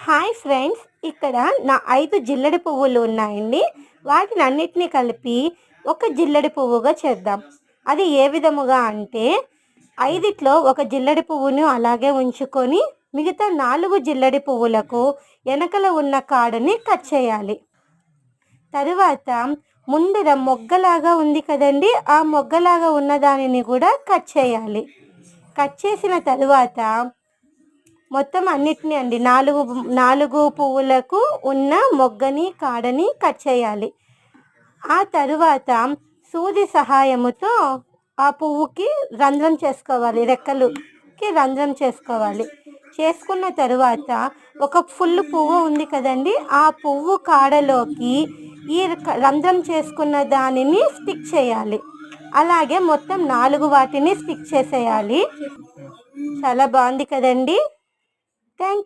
Hi friends ఇక్కడ నా ఐదు జిల్లడి పువ్వులు ఉన్నాయండి. వాటిని అన్నిటినీ కలిపి ఒక జిల్లడి పువ్వుగా చేద్దాం. అది ఏ విధముగా అంటే ఐదిట్లో ఒక జిల్లడి పువ్వును అలాగే ఉంచుకొని మిగతా నాలుగు జిల్లడి పువ్వులకు వెనకల ఉన్న కాడని కట్ చేయాలి. తరువాత ముందర మొగ్గలాగా ఉంది కదండి ఆ మొగ్గలాగా ఉన్న దానిని కూడా కట్ చేయాలి. కట్ చేసిన తరువాత మొత్తం అన్నిటిని అండి. నాలుగు నాలుగు పువ్వులకు ఉన్న మొగ్గని కాడని కట్ చేయాలి. ఆ తరువాత సూది సహాయముతో ఆ పువ్వుకి రంధ్రం చేసుకోవాలి రెక్కలుకి రంధ్రం చేసుకోవాలి. చేసుకున్న తరువాత ఒక ఫుల్ పువ్వు ఉంది కదండి ఆ పువ్వు కాడలోకి ఈ రంధ్రం చేసుకున్న దానిని స్టిక్ చేయాలి. అలాగే మొత్తం నాలుగు వాటిని స్టిక్ చేసేయాలి. చాలా బాగుంది కదండి. Thank